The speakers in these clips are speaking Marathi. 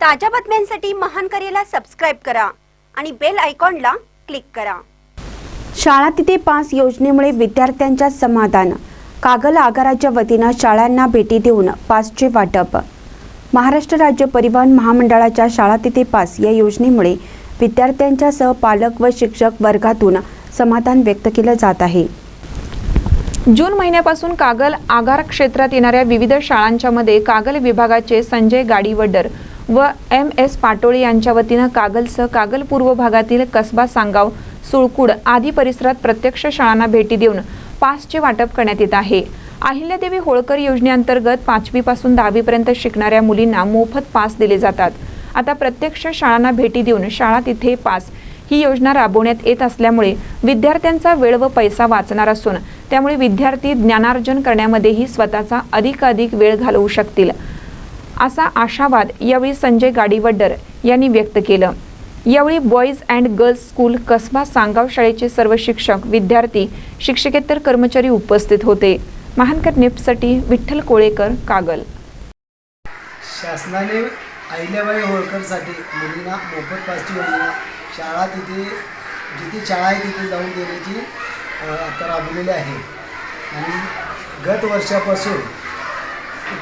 ताज्या बातम्यांसाठी महान करेला सबस्क्राईब करा आणि बेल आयकॉनला क्लिक करा. शाळा तिथे पास योजनेमुळे विद्यार्थ्यांच्या समाधान. कागल आगाराच्या वतीनं शाळांना भेटी देऊन पासचे वाटप. महाराष्ट्र राज्य परिवहन महामंडळाच्या शाळा तिथे पास या योजनेमुळे विद्यार्थ्यांच्या सह पालक व शिक्षक वर्गातून समाधान व्यक्त केलं जात आहे. जून महिन्यापासून कागल आगार क्षेत्रात येणाऱ्या विविध शाळांच्या मध्ये कागल विभागाचे संजय गाडीवडर व एम एस पाटोळे यांच्या वतीनं कागलसह कागल पूर्व भागातील कसबा सांगाव सुळकुड आदी परिसरात प्रत्यक्ष शाळांना भेटी देऊन पासचे वाटप करण्यात येत आहे. अहिल्यादेवी होळकर योजनेअंतर्गत पाचवीपासून दहावीपर्यंत शिकणाऱ्या मुलींना मोफत पास दिले जातात. आता प्रत्यक्ष शाळांना भेटी देऊन शाळा तिथे पास. ही योजना राबवण्यात येत असल्यामुळे विद्यार्थ्यांचा वेळ व पैसा वाचणार असून त्यामुळे विद्यार्थी ज्ञानार्जन करण्यामध्येही स्वतःचा अधिकाधिक वेळ घालवू शकतील. असा आशावाद यावेळी संजय गाडीवड्डर यांनी व्यक्त केलं. यावेळी boys and girls school Kasba Sangav शाळेचे सर्व शिक्षक विद्यार्थी शिक्षकेतर कर्मचारी उपस्थित होते. महानकर नेपसाठी विठ्ठल कोळेकर कागल. शासनाने अहिल्याबाई होळकरसाठी मुलींना मोफत पासची योजना शाळा तिथे जिथे शाळा आहे तिथे जाऊन देण्याची आता राबवलेली आहे. आणि गत वर्षापासून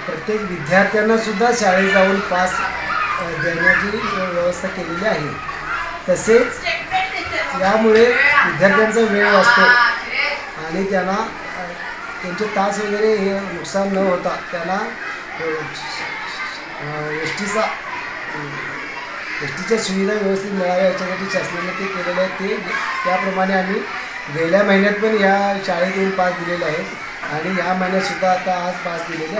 प्रत्येक विद्यार्थ्यांना सुद्धा शाळेत जाऊन पास देण्याची व्यवस्था केलेली आहे. तसेच यामुळे विद्यार्थ्यांचा वेळ वाचतो आणि त्यांना त्यांचे तास वगैरे हे नुकसान न होता त्यांना एस टीचा एस टीच्या सुविधा व्यवस्थित मिळाव्या याच्यासाठी शासनाने ते केलेलं आहे. ते त्याप्रमाणे आम्ही गेल्या महिन्यात पण या शाळेत येऊन पास दिलेले आहेत. आणि ह्या महिन्यात सुद्धा आता आज पास दिलेले आहे